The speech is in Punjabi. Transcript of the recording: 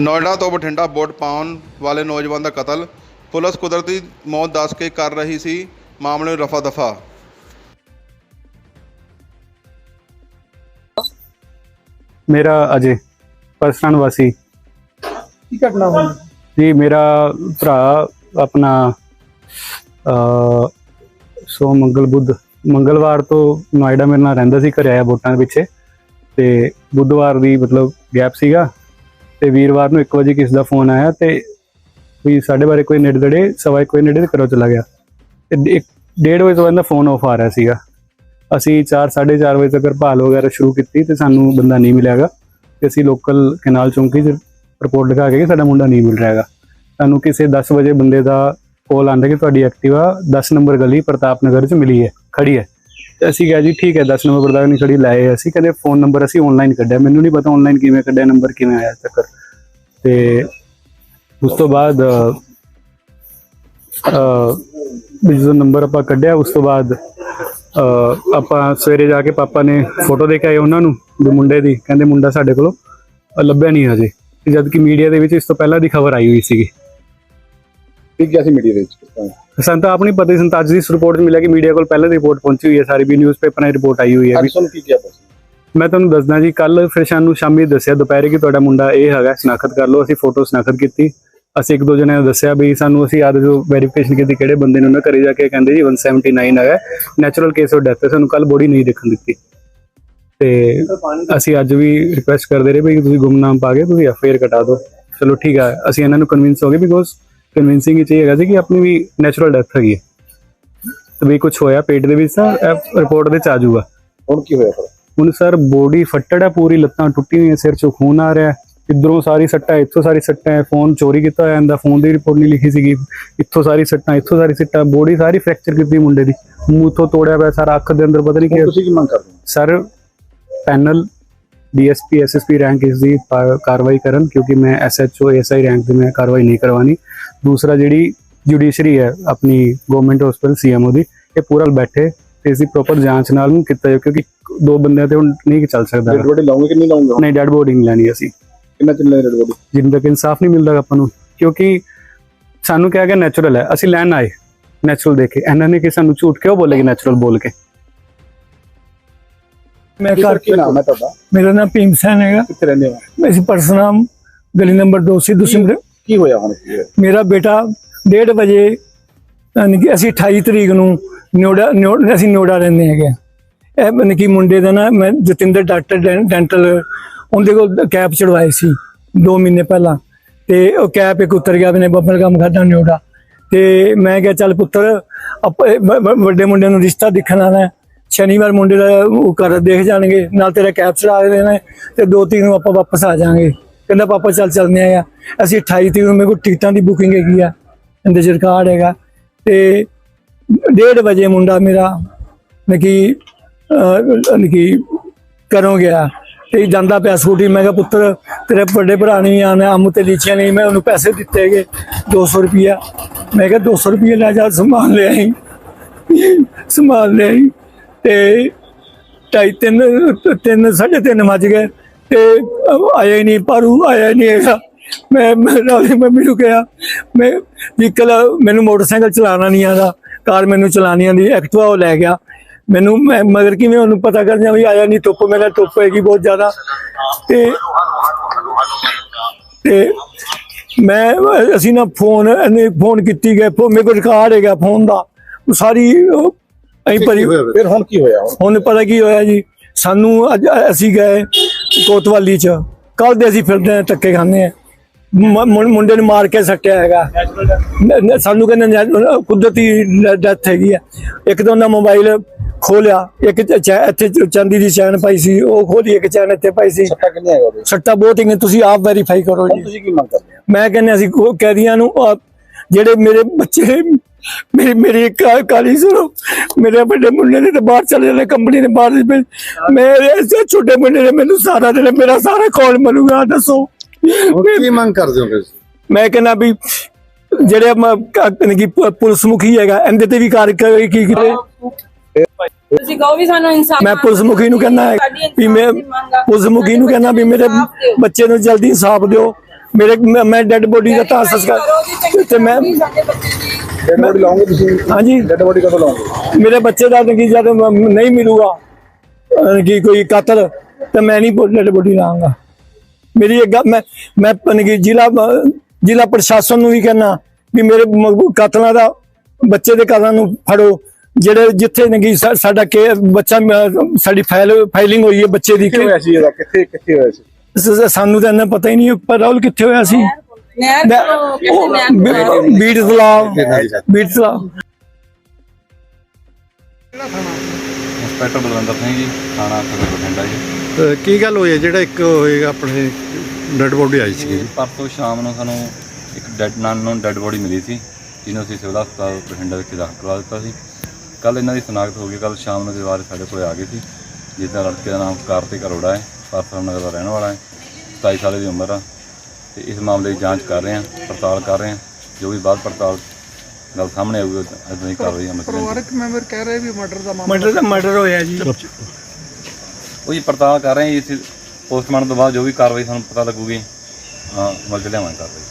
ਨੋਇਡਾ ਤੋਂ ਬਠਿੰਡਾ ਵੋਟ ਪਾਉਣ ਵਾਲੇ ਨੌਜਵਾਨ ਦਾ ਕਤਲ। ਪੁਲਿਸ ਕੁਦਰਤੀ ਮੌਤ ਦੱਸ ਕੇ ਕਰ ਰਹੀ ਸੀ ਮਾਮਲੇ ਨੂੰ ਰਫਾ ਦਫਾ। ਮੇਰਾ ਅਜੇ ਪਰਸਨ ਵਾਸੀ। ਕੀ ਘਟਨਾ ਹੋਈ? ਜੀ ਮੇਰਾ ਭਰਾ ਆਪਣਾ ਅ ਸੋ ਮੰਗਲ ਬੁੱਧ ਮੰਗਲਵਾਰ ਤੋਂ ਨੋਇਡਾ ਮੇਰੇ ਨਾਲ ਰਹਿੰਦਾ ਸੀ ਘਰੇ ਆਇਆ ਵੋਟਾਂ ਦੇ ਪਿੱਛੇ। ਤੇ ਬੁੱਧਵਾਰ ਦੀ ਮਤਲਬ ਗੈਪ ਸੀਗਾ। ਤੇ ਵੀਰਵਾਰ ਨੂੰ 1 ਵਜੇ ਕਿਸ ਦਾ ਫੋਨ ਆਇਆ ਤੇ ਵੀ ਸਾਡੇ ਬਾਰੇ ਕੋਈ ਨੇੜੇ ਸਵਾ ਇੱਕ ਵਜੇ ਨੇੜੇ ਘਰੋਂ ਚਲਾ ਗਿਆ। ਤੇ ਇੱਕ, ਡੇਢ ਵਜੇ ਤੋਂ ਬਾਅਦ ਦਾ ਫੋਨ ਆਫ ਆ ਰਿਹਾ ਸੀਗਾ। ਅਸੀਂ 4 4:30 ਵਜੇ ਤੱਕ ਭਾਲ ਵਗੈਰਾ ਸ਼ੁਰੂ ਕੀਤੀ ਤੇ ਸਾਨੂੰ ਬੰਦਾ ਨਹੀਂ ਮਿਲਿਆਗਾ ਤੇ ਅਸੀਂ ਲੋਕਲ ਕੈਨਾਲ ਚੌਂਕੀ 'ਚ ਰਿਪੋਰਟ ਲਿਖਾ ਕੇ ਕਿ ਸਾਡਾ ਮੁੰਡਾ ਨਹੀਂ ਮਿਲ ਰਿਹਾਗਾ ਸਾਨੂੰ ਕਿਸੇ 10 ਵਜੇ ਬੰਦੇ ਦਾ ਕੋਲ ਆਂਦਾ ਕਿ ਤੁਹਾਡੀ ਐਕਟਿਵਾ 10 ਨੰਬਰ ਗਲੀ ਪ੍ਰਤਾਪ ਨਗਰ 'ਚ ਮਿਲੀ ਹੈ, ਖੜੀ ਹੈ। ਤੇ ਅਸੀਂ ਕਿਹਾ ਜੀ ਠੀਕ ਹੈ 10 ਨੰਬਰ ਪ੍ਰਤਾਪ ਨਹੀਂ ਖੜੀ ਲੈ ਅਸੀਂ। ਕਹਿੰਦੇ ਫੋਨ ਨੰਬਰ ਅਸੀਂ ਆਨਲਾਈਨ ਕੱਢਿਆ। ਮੈਨੂੰ ਨਹੀਂ ਪਤਾ ਆਨਲਾਈਨ ਕਿਵੇਂ ਕੱਢਿਆ ਨੰਬਰ ਕਿਵੇਂ ਆਇਆ ਚੱਕਰ। ਤੇ ਉਸ ਤੋਂ ਬਾਅਦ ਅ, ਨੰਬਰ ਆਪਾਂ ਕੱਢਿਆ ਉਸ ਤੋਂ ਬਾਅਦ ਆਪਾਂ ਸਵੇਰੇ ਜਾ ਕੇ ਪਾਪਾ ਨੇ ਫੋਟੋ ਦੇ ਕੇ ਆਏ ਉਹਨਾਂ ਨੂੰ ਵੀ ਮੁੰਡੇ ਦੀ। ਕਹਿੰਦੇ ਮੁੰਡਾ ਸਾਡੇ ਕੋਲੋਂ ਲੱਭਿਆ ਨਹੀਂ ਹਜੇ। ਤੇ ਜਦ ਕਿ ਮੀਡੀਆ ਦੇ ਵਿੱਚ ਇਸ ਤੋਂ ਪਹਿਲਾਂ ਦੀ ਖਬਰ ਆਈ ਹੋਈ ਸੀਗੀ। ਠੀਕ ਹੈ ਸੀ ਮੀਡੀਆ ਦੇ ਵਿੱਚ ਸਾਨੂੰ ਤਾਂ ਆਪ ਨਹੀਂ ਪਤਾ ਸੀ ਸਾਨੂੰ ਤਾਂ ਅੱਜ ਦੀ ਰਿਪੋਰਟ ਮਿਲਿਆ ਕਿ ਮੀਡੀਆ ਕੋਲ ਪਹਿਲਾਂ ਰਿਪੋਰਟ ਪਹੁੰਚੀ ਹੋਈ ਹੈ ਸਾਰੀ ਵੀ ਨਿਊਜ਼ਪੇਪਰਾਂ ਦੀ ਰਿਪੋਰਟ ਆਈ ਹੋਈ ਹੈ ਅੱਜ ਵੀ ਤੁਹਾਨੂੰ ਕੀ ਕਿਹਾ ਤੁਸੀਂ? ਮੈਂ ਤੁਹਾਨੂੰ ਦੱਸਦਾ ਜੀ ਕੱਲ ਫਿਰ ਸਾਨੂੰ ਸ਼ਾਮੀ ਦੱਸਿਆ ਦੁਪਹਿਰੇ ਕਿ ਤੁਹਾਡਾ ਮੁੰਡਾ ਇਹ ਹੈਗਾ ਸ਼ਨਾਖਤ ਕਰ ਲਓ ਅਸੀਂ ਫੋਟੋ ਸ਼ਨਾਖਤ ਕੀਤੀ। ਅਸੀਂ ਇੱਕ ਦੋ ਜਣਿਆਂ ਨੂੰ ਦੱਸਿਆ ਵੀ ਸਾਨੂੰ ਅਸੀਂ ਆਦ ਜੋ ਵੈਰੀਫਿਕੇਸ਼ਨ ਕੀਤੀ ਕਿਹੜੇ ਬੰਦੇ ਨੇ ਉਹਨਾਂ ਘਰੇ ਜਾ ਕੇ ਕਹਿੰਦੇ ਜੀ 179 ਹੈਗਾ। ਨੈਚੁਰਲ ਕੇਸ ਆਫ ਡੈਥ ਸਾਨੂੰ ਕੱਲ ਬੋਡੀ ਨਹੀਂ ਦੇਖਣ ਦਿੱਤੀ। ਤੇ ਅਸੀਂ ਅੱਜ ਵੀ ਰਿਕੁਐਸਟ ਕਰਦੇ ਰਹੇ ਵੀ ਤੁਸੀਂ ਗੁੰਮਨਾਮ ਪਾ ਕੇ ਤੁਸੀਂ ਐਫਆਈਆਰ ਕਟਾ ਦਿਓ। ਚਲੋ ਠੀਕ ਹੈ ਅਸੀਂ ਇਹਨਾਂ ਨੂੰ ਕਨਵਿੰਸ ਹੋ ਗਏ ਬਿਕੋਜ਼ ਕਨਵਿੰਸਿੰਗ ਇਹ ਹੈਗਾ ਸੀ ਕਿ ਆਪਣੀ ਵੀ ਨੈਚੁਰਲ ਡੈਥ ਹੈਗੀ ਹੈ। ਤੇ ਵੀ ਕੁਝ ਹੋਇਆ ਪੇਟ ਦੇ ਵਿੱਚ ਤਾਂ ਰਿਪੋਰਟ ਦੇ ਚ ਆ ਜਾਊਗਾ। ਹੁਣ ਕੀ ਹੋਇਆ ਫਿਰ? ਹੁਣ ਸਰ ਬੋਡੀ ਫੱਟੜ ਹੈ ਪੂਰੀ ਲੱਤਾਂ ਟੁੱਟੀ ਹੋਈਆਂ ਸਿਰ ਚੋਂ ਖੂਨ ਆ ਰਿਹਾ ਇਧਰੋਂ ਸਾਰੀ ਸੱਟਾਂ ਇੱਥੋਂ ਸਾਰੀ ਸੱਟਾਂ ਹੈ ਫੋਨ ਚੋਰੀ ਕੀਤਾ ਹੋਇਆ ਇਹਦਾ ਫੋਨ ਦੀ ਰਿਪੋਰਟ ਨਹੀਂ ਲਿਖੀ ਸੀਗੀ। ਇੱਥੋਂ ਸਾਰੀ ਸੱਟਾਂ ਇੱਥੋਂ ਸਾਰੀ ਸੱਟਾਂ ਬੋਡੀ ਸਾਰੀ ਫ੍ਰੈਕਚਰ ਕੀਤੀ ਮੁੰਡੇ ਦੀ। ਮੂੰਹ ਤੋਂ ਤੋੜਿਆ ਪਿਆ ਸਾਰਾ ਅੱਖ ਦੇ ਅੰਦਰ ਪਤਾ ਨਹੀਂ ਕੀ ਤੁਸੀਂ ਕੀ ਮੰਗ ਕਰਦੇ sir panel DSP SSP rank ਇਸ ਦੀ ਕਾਰਵਾਈ ਕਰਨ ਕਿਉਂਕਿ ਮੈਂ ਐਸਐਚਓ ਐਸਆਈ ਰੈਂਕ ਦੀ ਮੈਂ ਕਾਰਵਾਈ ਨਹੀਂ ਕਰਵਾਣੀ ਦੂਸਰਾ ਜਿਹੜੀ ਜੁਡੀਸ਼ਰੀ ਹੈ ਆਪਣੀ ਗਵਰਨਮੈਂਟ ਹਸਪੀਟਲ ਸੀਐਮਓ ਦੀ ਇਹ ਪੂਰਾ ਬੈਠੇ ਤੇ ਇਸ ਦੀ ਪ੍ਰੋਪਰ ਜਾਂਚ ਨਾਲ ਨੂੰ ਕੀਤਾ ਜਾਵੇ ਕਿਉਂਕਿ ਦੋ ਬੰਦਿਆਂ ਤੇ ਹੁਣ ਨਹੀਂ ਚੱਲ ਸਕਦਾ। ਡੈਡ ਬੋਡੀ ਲਾਉਂਗੇ ਕਿ ਨਹੀਂ ਲਾਉਂਗੇ? ਨਹੀਂ ਡੈਡ ਬੋਡੀ ਨਹੀਂ ਲੈਣੀ ਅਸੀਂ। ਕਿੰਨਾ ਚੱਲਣਾ ਡੈਡ ਬੋਡੀ ਜਿੰਨ ਤੱਕ ਇਨਸਾਫ ਨਹੀਂ ਮਿਲਦਾ ਆਪਾਂ ਨੂੰ ਕਿਉਂਕਿ ਸਾਨੂੰ ਕਿਹਾ ਗਿਆ ਨੈਚੁਰਲ ਹੈ ਅਸੀਂ ਲੈਣ ਆਏ ਨੈਚੁਰਲ ਦੇਖ। ਇਹਨਾਂ ਨੇ ਕਿ ਸਾਨੂੰ ਝੂਠ ਕਿਉਂ ਬੋਲੇਗੀ ਨੈਚੁਰਲ ਬੋਲ ਕੇ? ਮੈਂ ਘਰ ਕੀ ਨਾਮ ਹੈ ਤੁਹਾਡਾ ਮੇਰਾ ਨਾਮ ਭੀਮ ਸੈਨ ਹੈਗਾ ਕਿੱਥੇ ਰਹਿੰਦੇ ਹੋ ਮੈਂ ਸੀ ਪਰਸਨਾਮ ਗਲੀ ਨੰਬਰ 2 ਸਿੱਧੂ ਸਿਮਰ ਕੀ ਹੋਇਆ ਹੁਣ? ਮੇਰਾ ਬੇਟਾ 1:30 ਵਜੇ ਯਾਨੀ ਕਿ ਅਸੀਂ 28 ਤਰੀਕ ਨੂੰ ਨੋੜਾ ਨੋ- ਅਸੀਂ ਨੋੜਾ ਰਹਿੰਦੇ ਹੈਗੇ। ਇਹ ਮਨ ਕੀ ਮੁੰਡੇ ਦਾ ਨਾ ਮੈਂ ਜਤਿੰਦਰ ਡਾਕਟਰ ਡੈਂਟਲ ਉਹਦੇ ਕੋਲ ਕੈਪ ਚੜਵਾਈ ਸੀ 2 ਮਹੀਨੇ ਪਹਿਲਾਂ ਤੇ ਉਹ ਕੈਪ ਇੱਕ ਉਤਰ ਗਿਆ ਮੈਨੇ ਬੱਬਲ ਕੰਮ ਖਾਦਾ ਨੋੜਾ ਤੇ ਮੈਂ ਕਿਹਾ ਚੱਲ ਪੁੱਤਰ ਵੱਡੇ ਮੁੰਡੇ ਨੂੰ ਰਿਸ਼ਤਾ ਦੇਖਣ ਆਣਾ ਹੈ। ਸ਼ਨੀਵਾਰ ਮੁੰਡੇ ਦਾ ਉਹ ਕਰ ਦੇਖ ਜਾਣਗੇ, ਨਾਲ ਤੇਰਾ ਕੈਪ ਚੜਾ ਦੇਣਾ ਹੈ ਤੇ ਦੋ ਤਿੰਨ ਨੂੰ ਆਪਾਂ ਵਾਪਸ ਆ ਜਾਾਂਗੇ ਕਹਿੰਦਾ, ਪਾਪਾ, ਚੱਲ ਚੱਲਦੇ ਆ ਅਸੀਂ 28 ਤਰੀਕ ਨੂੰ ਮੇਰੇ ਕੋਲ ਟਿਕਟਾਂ ਦੀ ਬੁਕਿੰਗ ਹੈਗੀ ਆ, ਇਹਦੇ ਚ ਰਿਕਾਰਡ ਹੈਗਾ। ਤੇ 1:30 ਵਜੇ ਮੁੰਡਾ ਮੇਰਾ ਨਕੀ ਨਕੀ ਕਰੋ ਗਿਆ ਤੇ ਜਾਂਦਾ ਪਿਆ ਸਕੂਟੀ। ਮੈਂ ਕਿਹਾ, ਪੁੱਤਰ, ਤੇਰੇ ਵੱਡੇ ਭਰਾ ਨੇ ਆਣਾ ਅੰਮ ਤੇ ਲੀਚੀਆਂ ਨਹੀਂ ਮੈਂ ਉਹਨੂੰ ਪੈਸੇ ਦਿੱਤੇ ਹੈਗੇ 200 ਰੁਪਿਆ ਮੈਂ ਕਿਹਾ 200 ਰੁਪਏ ਲੈ ਜਾ ਸੰਭਾਲ ਲੈ ਆਈ ਸੰਭਾਲ ਲੈ ਆਈ। ਤੇ ਢਾਈ ਤਿੰਨ ਤਿੰਨ, ਸਾਢੇ ਤਿੰਨ ਵੱਜ ਗਏ ਤੇ ਆਇਆ ਹੀ ਨਹੀਂ, ਪਾਰੂ ਆਇਆ ਨਹੀਂ ਹੈਗਾ। ਮੈਂ ਮੈਂ ਰਾਵੀ ਮੰਮੀ ਨੂੰ ਕਿਹਾ, ਮੈਂ ਵਹੀਕਲ, ਮੈਨੂੰ ਮੋਟਰਸਾਈਕਲ ਚਲਾਉਣਾ ਨਹੀਂ ਆਉਂਦਾ, ਕਾਰ ਮੈਨੂੰ ਚਲਾਉਣੀ ਆਂਦੀ ਐਕਟਿਵਾ ਉਹ ਲੈ ਗਿਆ। ਮੈਨੂੰ, ਮੈਂ ਮਗਰ ਕਿਵੇਂ ਉਹਨੂੰ ਪਤਾ ਕਰ ਜਾਂ ਵੀ ਆਇਆ ਨਹੀਂ, ਧੁੱਪ ਮੇਰਾ ਧੁੱਪ ਹੈਗੀ ਬਹੁਤ ਜ਼ਿਆਦਾ। ਤੇ ਤੇ ਮੈਂ, ਅਸੀਂ ਨਾ ਫੋਨ, ਇਹਨੇ ਫੋਨ ਕੀਤੀ ਗਏ ਫੋ- ਮੇਰੇ ਕੋਲ ਰਿਕਾਰਡ ਹੈਗਾ ਫੋਨ ਦਾ। ਉਹ ਸਾਰੀ ਉਹ ਅਸੀਂ ਭਰੀ ਫਿਰ? ਹੁਣ ਕੀ ਹੋਇਆ? ਹੁਣ ਹੁਣ ਪਤਾ ਕੀ ਹੋਇਆ ਜੀ? ਸਾਨੂੰ ਅੱਜ ਅਸੀਂ ਗਏ ਕੋਤਵਾਲੀ ਚ। ਕੱਲ ਦੇ ਅਸੀਂ ਫਿਰਦੇ ਆ ਧੱਕੇ ਖਾਂਦੇ ਆ ਮ- ਮੁੰ- ਮੁੰਡੇ ਨੂੰ ਮਾਰ ਕੇ ਸੱਟਿਆ ਹੈਗਾ। ਨ- ਨ- ਸਾਨੂੰ ਕਹਿੰਦੇ ਨੈ- ਕੁਦਰਤੀ ਡੈਥ ਹੈਗੀ ਆ। ਇੱਕ ਤਾਂ ਉਹਦਾ ਮੋਬਾਈਲ ਖੋਲਿਆ। ਇੱਕ ਚ- ਚੈ- ਇੱਥੇ ਚ- ਚਾਂਦੀ ਦੀ ਚੈਨ ਪਾਈ ਸੀ। ਉਹ ਖੋਲੀ ਇੱਕ ਚੈਨ ਇੱਥੇ ਪਾਈ ਸੀ। ਸੱਟਾ ਕਿੰਨੇ ਹੈਗਾ ਉਹਦੇ? ਸੱਟਾ ਬਹੁਤ ਹੀ ਨੇ ਤੁਸੀਂ ਆਪ ਵੈਰੀਫਾਈ ਕਰੋ ਹੁਣ ਜੀ। ਤੁਸੀਂ ਕੀ ਮੰਗ ਕਰਦੇ ਹੋ? ਮੈਂ ਕਹਿੰਦਾ ਅਸੀਂ ਕੋ- ਕੈਦੀਆਂ ਨੂੰ ਆਹ ਜਿਹੜੇ ਮੇਰੇ ਬੱਚੇ ਮੇਰੀ ਮੇਰੀ ਕਾ- ਕਾਲੀ ਸੁਣੋ। ਮੇਰੇ ਵੱਡੇ ਮੁੰਡੇ ਨੇ ਤੇ ਬਾਹਰ ਚਲੇ ਜਾਣੇ ਕੰਪਨੀ ਨੇ ਬਾਹਰ ਮੇਰੇ ਇਸ ਛੋਟੇ ਮੁੰਡੇ ਨੇ ਮੈਨੂੰ ਸਾਰਾ ਦਿਨ ਮੇਰਾ ਸਾਰਾ ਕੌਣ ਮਨੂਗਾ ਦੱਸੋ। ਕੀ ਮੰਗ ਕਰਦੇ ਹੋ ਤੁਸੀਂ ਮੈਂ ਕਹਿੰਦਾ ਵੀ ਜਿਹੜੇ ਮ- ਕ- ਪੁਲਿਸ ਮੁਖੀ ਹੈਗਾ ਇਹਦੇ ਤੇ ਵੀ ਕਾਰਵਾਈ ਕੀ ਕਿਤੇ ਤੁਸੀਂ ਕਹੋ ਵੀ ਸਾਨੂੰ ਇਨਸਾਫ ਮੈਂ ਪੁਲਿਸ ਮੁਖੀ ਨੂੰ ਕਹਿੰਦਾ ਵੀ ਮੈਂ ਪੁਲਿਸ ਮੁਖੀ ਨੂੰ ਕਹਿੰਦਾ ਵੀ ਮੇਰੇ ਬੱਚੇ ਨੂੰ ਜਲਦੀ ਇਨਸਾਫ ਦਿਓ। ਮੇਰੇ ਮੈਂ- ਮੈਂ ਡੈੱਡ ਬੋਡੀ ਦਾ ਤਾਂ ਸੰਸਕਾਰ ਤੇ ਮੈਂ ਸਾਡੇ ਬੱਚੇ ਦੀ ਡੈਡ ਬੋਡੀ ਲਾਉਂਗੇ ਤੁਸੀਂ? ਹਾਂਜੀ। ਡੈਡ ਬੋਡੀ ਕਦੋਂ ਲਾਉਂਗੇ ਮੇਰੇ ਬੱਚੇ ਦਾ ਨਕੀ ਜਦ ਨਹੀਂ ਮਿਲੂਗਾ। ਕਿ ਕੋਈ ਕਾਤਲ ਤੇ ਮੈਂ ਨਹੀਂ ਡੈੱਡ ਬੋਡੀ ਲਾਂਗਾ। ਮੇਰੀ ਇੱਕ ਮੈਂ ਮੈਂ ਨਕੀ ਜ਼ਿਲ੍ਹਾ ਜ਼ਿਲ੍ਹਾ ਪ੍ਰਸ਼ਾਸਨ ਨੂੰ ਵੀ ਕਹਿਣਾ ਵੀ ਮੇਰੇ ਕਾਤਲਾਂ ਦਾ ਬੱਚੇ ਦੇ ਕਾਤਲਾਂ ਨੂੰ ਫੜੋ। ਜਿਹੜੇ ਜਿੱਥੇ ਸਾ- ਸਾਡਾ ਕੇ ਬੱਚਾ ਸਾਡੀ ਫਾਈਲ ਫਾਈਲਿੰਗ ਹੋਈ ਹੈ ਬੱਚੇ ਦੀ ਕਿੱਥੇ ਹੋਇਆ ਸੀ ਇਹਦਾ? ਕਿੱਥੇ ਕਿੱਥੇ ਹੋਇਆ ਸੀ ਸਾਨੂੰ ਤਾਂ ਇੰਨਾ ਪਤਾ ਹੀ ਨਹੀਂ ਪਰ ਰਾਹੁਲ ਕਿੱਥੇ ਹੋਇਆ ਸੀ? ਨਹਿਰ ਕਿਸੇ ਨਹਿਰ ਇੰਸਪੈਕਟਰ ਬਲਵਿੰਦਰ ਸਿੰਘ ਜੀ ਥਾਣਾ ਬਠਿੰਡਾ ਜੀ। ਕੀ ਗੱਲ ਹੋਈ ਹੈ? ਜਿਹੜਾ ਇੱਕ ਹੋਏਗਾ ਆਪਣੇ ਡੈਡ ਬੋਡੀ ਆਈ ਸੀ ਇਹ ਪਰਸੋਂ ਸ਼ਾਮ ਨੂੰ ਸਾਨੂੰ ਇੱਕ ਡੈਡ ਨਾਨ ਨੂੰ ਡੈਡ ਬੋਡੀ ਮਿਲੀ ਸੀ ਜਿਹਨੂੰ ਅਸੀਂ ਸਿਵਲ ਹਸਪਤਾਲ ਬਠਿੰਡਾ ਵਿੱਚ ਦਾਖਲ ਕਰਵਾ ਦਿੱਤਾ ਸੀ। ਕੱਲ ਇਹਨਾਂ ਦੀ ਸਨਾਖਤ ਹੋ ਗਈ ਕੱਲ ਸ਼ਾਮ ਨੂੰ ਦੀਵਾਰ ਸਾਡੇ ਕੋਲੇ ਆ ਗਈ ਸੀ। ਜਿਸ ਦਾ ਲੜਕੇ ਦਾ ਨਾਮ ਕਾਰਤਿਕ ਅਰੋੜਾ ਹੈ ਪਰਸੋਂ ਨਗਰ ਦਾ ਰਹਿਣ ਵਾਲਾ ਹੈ 27 ਸਾਲ ਦੀ ਉਮਰ ਆ। ਤੇ ਇਸ ਮਾਮਲੇ ਦੀ ਜਾਂਚ ਕਰ ਰਹੇ ਹਾਂ ਪੜਤਾਲ ਕਰ ਰਹੇ ਹਾਂ ਜੋ ਵੀ ਬਾਅਦ ਪੜਤਾਲ ਗੱਲ ਸਾਹਮਣੇ ਆਊਗੀ ਅਦਾਂ ਦੀ ਕਾਰਵਾਈ ਅਮਲ ਕਰਾਂਗੇ ਪਰਿਵਾਰਕ ਮੈਂਬਰ ਕਹਿ ਰਹੇ ਵੀ ਮਰਡਰ ਦਾ ਮਰਡਰ ਦਾ ਮਰਡਰ ਹੋਇਆ ਜੀ। ਉਹ ਜੀ ਪੜਤਾਲ ਕਰ ਰਹੇ ਹਾਂ ਜੀ ਇਸ ਪੋਸਟਮਾਰਟਮ ਤੋਂ ਬਾਅਦ ਜੋ ਵੀ ਕਾਰਵਾਈ ਸਾਨੂੰ ਪਤਾ ਲੱਗੂਗੀ ਹਾਂ ਚ ਲਿਆਵਾਂਗੇ ਕਾਰਵਾਈ।